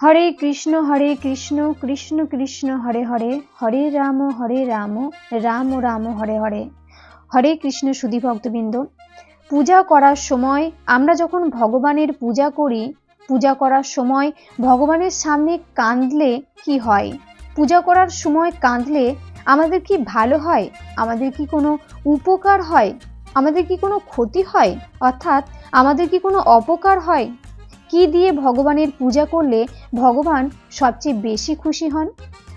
হরে কৃষ্ণ হরে কৃষ্ণ কৃষ্ণ কৃষ্ণ, হরে হরে হরে রাম হরে রাম রাম রাম, হরে হরে। হরে কৃষ্ণ সুধী ভক্তবৃন্দ, পূজা করার সময় আমরা যখন ভগবানের পূজা করি, পূজা করার সময় ভগবানের সামনে কাঁদলে কি হয়? পূজা করার সময় কাঁদলে আমাদের কি ভালো হয়? আমাদের কি কোনো উপকার হয়? আমাদের কি কোনো ক্ষতি হয়? অর্থাৎ আমাদের কি কোনো অপকার হয়? কি দিয়ে ভগবানের পূজা করলে ভগবান সবচেয়ে বেশি খুশি হন?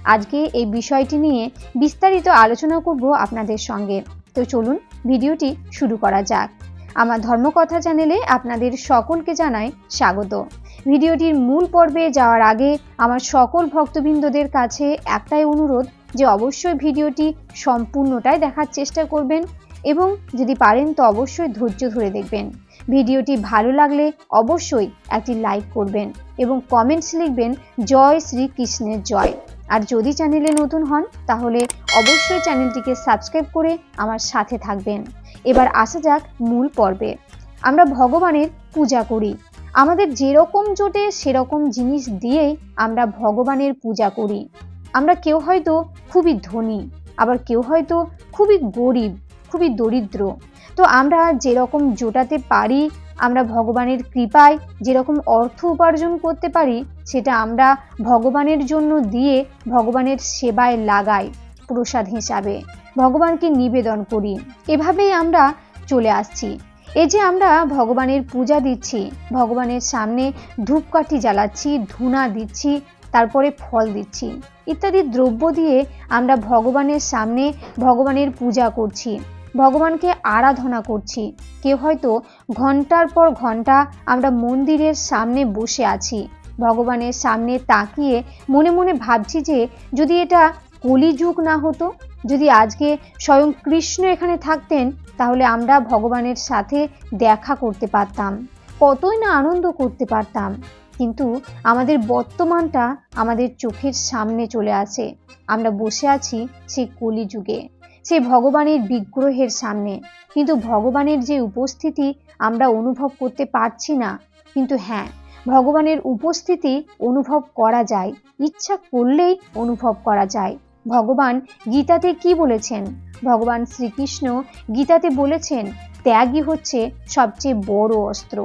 আজকে এই বিষয়টি নিয়ে বিস্তারিত আলোচনা করব আপনাদের সঙ্গে। তো চলুন, ভিডিওটি শুরু করা যাক। আমার ধর্মকথা চ্যানেলে আপনাদের সকলকে জানাই স্বাগত। ভিডিওটির মূল পর্বে যাওয়ার আগে আমার সকল ভক্তবৃন্দদের কাছে একটাই অনুরোধ যে অবশ্যই ভিডিওটি সম্পূর্ণটাই দেখার চেষ্টা করবেন এবং যদি পারেন তো অবশ্যই ধৈর্য ধরে দেখবেন। ভিডিওটি ভালো লাগলে অবশ্যই একটি লাইক করবেন এবং কমেন্টস লিখবেন, জয় শ্রীকৃষ্ণের জয়। আর যদি চ্যানেলে নতুন হন, তাহলে অবশ্যই চ্যানেলটিকে সাবস্ক্রাইব করে আমার সাথে থাকবেন। এবার আসা যাক মূল পর্বে। আমরা ভগবানের পূজা করি। আমাদের যেরকম জোটে সেরকম জিনিস দিয়েই আমরা ভগবানের পূজা করি। আমরা কেউ হয়তো খুবই ধনী, আবার কেউ হয়তো খুবই গরিব, খুবই দরিদ্র। তো আমরা যেরকম জোটাতে পারি, আমরা ভগবানের কৃপায় যেরকম অর্থ উপার্জন করতে পারি, সেটা আমরা ভগবানের জন্য দিয়ে ভগবানের সেবায় লাগাই প্রসাদ হিসাবে। ভগবানকে নিবেদন করি। এভাবেই আমরা চলে আসছি। এই যে আমরা ভগবানের পূজা দিচ্ছি, ভগবানের সামনে ধূপকাঠি জ্বালাচ্ছি, ধুনা দিচ্ছি, তারপরে ফল দিচ্ছি, ইত্যাদি দ্রব্য দিয়ে আমরা ভগবানের সামনে ভগবানের পূজা করছি। ভগবানকে আরাধনা করছি। কেউ হয়তো ঘণ্টার পর ঘণ্টা আমরা মন্দিরের সামনে বসে আছি। ভগবানের সামনে তাকিয়ে মনে মনে ভাবছি যে, যদি এটা কলিযুগ না হতো, যদি আজকে স্বয়ং কৃষ্ণ এখানে থাকতেন, তাহলে আমরা ভগবানের সাথে দেখা করতে পারতাম। কতই না আনন্দ করতে পারতাম। কিন্তু আমাদের বর্তমানটা আমাদের চোখের সামনে চলে আসে। আমরা বসে আছি সেই কলিযুগে। সে ভগবানের বিগ্রহের সামনে। কিন্তু ভগবানের যে উপস্থিতি আমরা অনুভব করতে পারছি না। কিন্তু হ্যাঁ ভগবানের উপস্থিতি অনুভব করা যায়। ইচ্ছা করলেই অনুভব করা যায়। ভগবান গীতাতে কি বলেছেন? ভগবান শ্রীকৃষ্ণ গীতাতে বলেছেন, ত্যাগই হচ্ছে সবচেয়ে বড় অস্ত্র।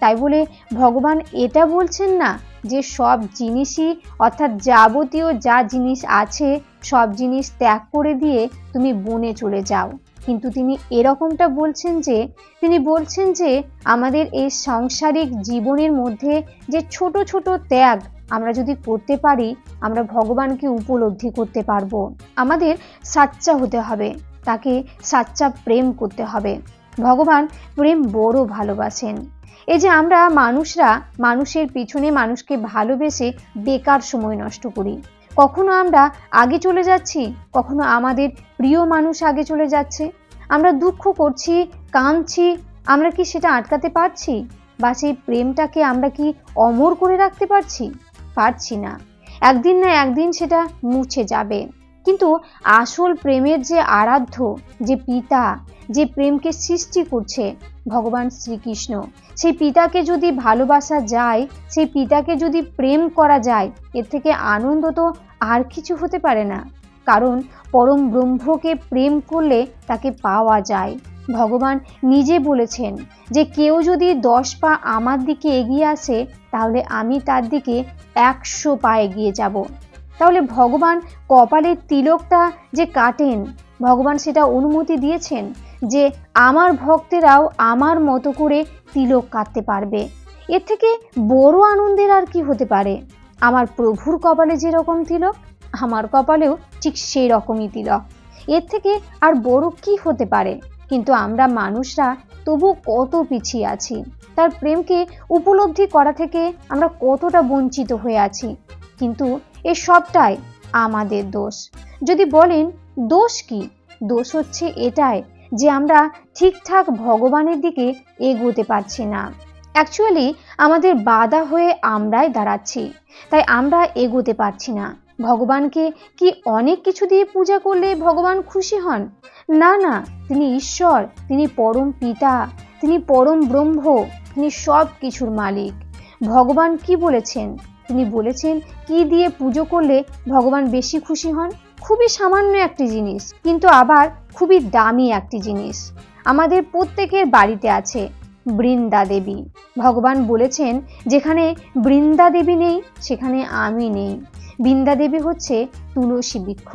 তাই বলে ভগবান এটা বলছেন না যে সব জিনিসই অর্থাৎ যাবতীয় যা জিনিস আছে সব জিনিস ত্যাগ করে দিয়ে তুমি বনে চলে যাও। কিন্তু তিনি এরকমটা বলছেন যে, তিনি বলছেন যে, আমাদের এই সাংসারিক জীবনের মধ্যে যে ছোট ছোট ত্যাগ আমরা যদি করতে পারি, আমরা ভগবানকে উপলব্ধি করতে পারব। আমাদের সাচ্চা হতে হবে, তাকে সাচ্চা প্রেম করতে হবে। ভগবান প্রেম বড় ভালোবাসেন। এই যে আমরা মানুষরা মানুষের পিছনে মানুষকে ভালোবেসে বেকার সময় নষ্ট করি। কখনো আমরা আগে চলে যাচ্ছি, কখনো আমাদের প্রিয় মানুষ আগে চলে যাচ্ছে। আমরা দুঃখ করছি, কাঁদছি, আমরা কি সেটা আটকাতে পারছি? বা সেই প্রেমটাকে আমরা কি অমর করে রাখতে পারছি? পারছি না। একদিন না একদিন সেটা মুছে যাবে। কিন্তু আসল প্রেমের যে আরাধ্য, যে পিতা, যে প্রেমকে সৃষ্টি করছে ভগবান শ্রীকৃষ্ণ, সেই পিতাকে যদি ভালোবাসা যায়, সেই পিতাকে যদি প্রেম করা যায়, এর থেকে আনন্দ তো আর কিছু হতে পারে না। কারণ পরম ব্রহ্মকে প্রেম করলে তাকে পাওয়া যায়। ভগবান নিজে বলেছেন যে, কেউ যদি দশ পা আমার দিকে এগিয়ে আসে, তাহলে আমি তার দিকে একশো পা এগিয়ে যাব। তাহলে ভগবান কপালের তিলকটা যে কাটেন, ভগবান সেটা অনুমতি দিয়েছেন যে আমার ভক্তেরাও আমার মতো করে তিলক কাটতে পারবে। এর থেকে বড় আনন্দের আর কি হতে পারে? আমার প্রভুর কপালে যেরকম তিলক, আমার কপালেও ঠিক সেই রকমই তিলক। এর থেকে আর বড় কি হতে পারে? কিন্তু আমরা মানুষরা তবু কত পিছিয়ে আছি। তার প্রেমকে উপলব্ধি করা থেকে আমরা কতটা বঞ্চিত হয়ে আছি। কিন্তু এ সবটাই আমাদের দোষ। যদি বলেন, দোষ কি? দোষ হচ্ছে এটাই যে আমরা ঠিকঠাক ভগবানের দিকে এগোতে পারছি না। অ্যাকচুয়ালি আমাদের বাধা হয়ে আমরাই দাঁড়াচ্ছি, তাই আমরা এগোতে পারছি না। ভগবানকে কি অনেক কিছু দিয়ে পূজা করলে ভগবান খুশি হন? না না, তিনি ঈশ্বর, তিনি পরম পিতা, তিনি পরম ব্রহ্ম, তিনি সব কিছুর মালিক। ভগবান কি বলেছেন? তিনি বলেছেন, কি দিয়ে পুজো করলে ভগবান বেশি খুশি হন? খুবই সামান্য একটি জিনিস, কিন্তু আবার খুবই দামি একটি জিনিস। আমাদের প্রত্যেকের বাড়িতে আছে বৃন্দা দেবী। ভগবান বলেছেন, যেখানে বৃন্দা দেবী নেই, সেখানে আমি নেই। বৃন্দা দেবী হচ্ছে তুলসী বৃক্ষ।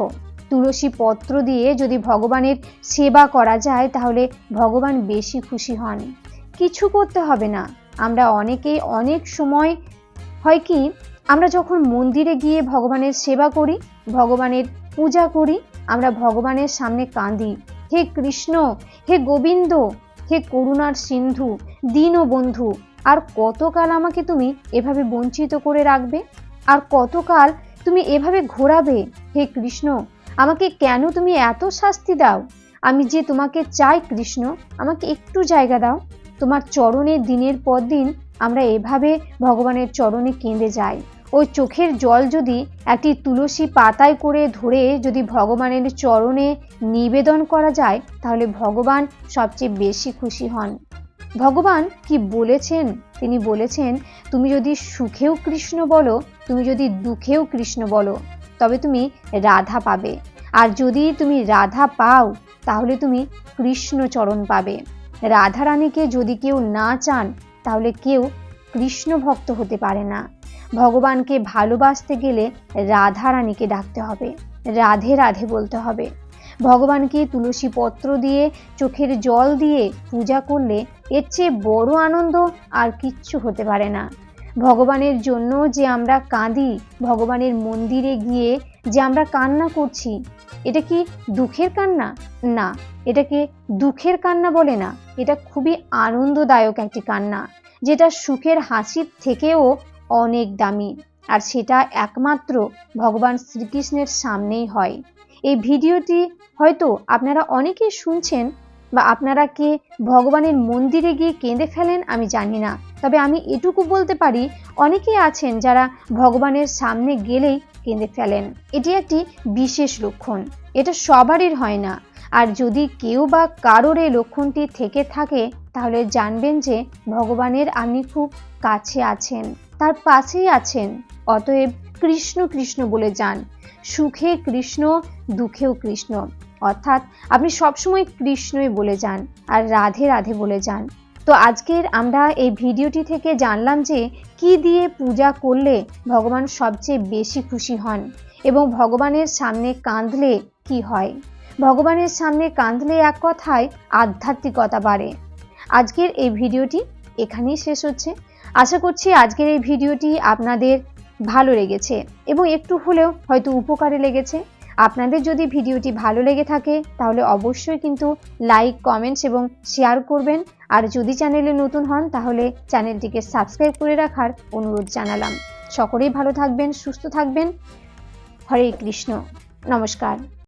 তুলসী পত্র দিয়ে যদি ভগবানের সেবা করা যায়, তাহলে ভগবান বেশি খুশি হন। কিছু করতে হবে না। আমরা অনেকেই অনেক সময় হয় কি, আমরা যখন মন্দিরে গিয়ে ভগবানের সেবা করি, ভগবানের পূজা করি, আমরা ভগবানের সামনে কাঁদি হে কৃষ্ণ, হে গোবিন্দ, হে করুণার সিন্ধু, দীনবন্ধু, আর কতকাল আমাকে তুমি এভাবে বঞ্চিত করে রাখবে? আর কতকাল তুমি এভাবে ঘোরাবে? হে কৃষ্ণ, আমাকে কেন তুমি এত শাস্তি দাও? আমি যে তোমাকে চাই কৃষ্ণ, আমাকে একটু জায়গা দাও। তোমার চরণে দিনের পর দিন আমরা এভাবে ভগবানের চরণে কেঁদে যাই। ওই চোখের জল যদি একটি তুলসী পাতায় করে ধরে যদি ভগবানের চরণে নিবেদন করা যায়, তাহলে ভগবান সবচেয়ে বেশি খুশি হন। ভগবান কি বলেছেন? তিনি বলেছেন, তুমি যদি সুখেও কৃষ্ণ বলো, তুমি যদি দুঃখেও কৃষ্ণ বলো, তবে তুমি রাধা পাবে। আর যদি তুমি রাধা পাও, তাহলে তুমি কৃষ্ণ চরণ পাবে। রাধারানীকে যদি কেউ না চান তাহলে কেউ কৃষ্ণ ভক্ত হতে পারে না। ভগবানকে ভালোবাসতে গেলে রাধারানীকে ডাকতে হবে, রাধে রাধে বলতে হবে। ভগবানকে তুলসী পত্র দিয়ে, চোখের জল দিয়ে পূজা করলে এর চেয়ে বড় আনন্দ আর কিচ্ছু হতে পারে না। ভগবানের জন্য যে আমরা কাঁদি, ভগবানের মন্দিরে গিয়ে যে আমরা কান্না করছি, এটা কি দুঃখের কান্না? না, এটাকে দুঃখের কান্না বলে না। এটা খুবই আনন্দদায়ক একটি কান্না। যেটা সুখের হাসির থেকেও অনেক দামি। আর সেটা একমাত্র ভগবান শ্রীকৃষ্ণের সামনেই হয়। এই ভিডিওটি হয়তো আপনারা অনেকেই শুনছেন বা আপনারা কে ভগবানের মন্দিরে গিয়ে কেঁদে ফেলেন আমি জানি না। তবে আমি এটুকু বলতে পারি, অনেকেই আছেন যারা ভগবানের সামনে গেলেই কেঁদে ফেলেন। এটি একটি বিশেষ লক্ষণ। এটা সবারই হয় না। আর যদি কেউ বা কারোর এই লক্ষণটি থেকে থাকে, তাহলে জানবেন যে ভগবানের আপনি খুব কাছে আছেন, তার পাশেই আছেন। অতএব কৃষ্ণ কৃষ্ণ বলে যান, সুখে কৃষ্ণ, দুঃখেও কৃষ্ণ। অর্থাৎ আপনি সবসময় কৃষ্ণই বলে যান আর রাধে রাধে বলে যান। তো আজকের আমরা এই ভিডিওটি থেকে জানলাম যে কি দিয়ে পূজা করলে ভগবান সবচেয়ে বেশি খুশি হন এবং ভগবানের সামনে কাঁদলে কি হয়। ভগবানের সামনে কাঁদলে এক কথায় আধ্যাত্মিকতা বাড়ে। আজকের এই ভিডিওটি এখানেই শেষ হচ্ছে। আশা করছি আজকের এই ভিডিওটি আপনাদের ভালো লেগেছে এবং একটু হলেও হয়তো উপকারে লেগেছে। আপনাদের যদি ভিডিওটি ভালো লেগে থাকে, তাহলে অবশ্যই কিন্তু লাইক, কমেন্টস এবং শেয়ার করবেন। আর যদি চ্যানেলে নতুন হন, তাহলে চ্যানেলটিকে সাবস্ক্রাইব করে রাখার অনুরোধ জানালাম। সকলেই ভালো থাকবেন, সুস্থ থাকবেন। হরে কৃষ্ণ। নমস্কার।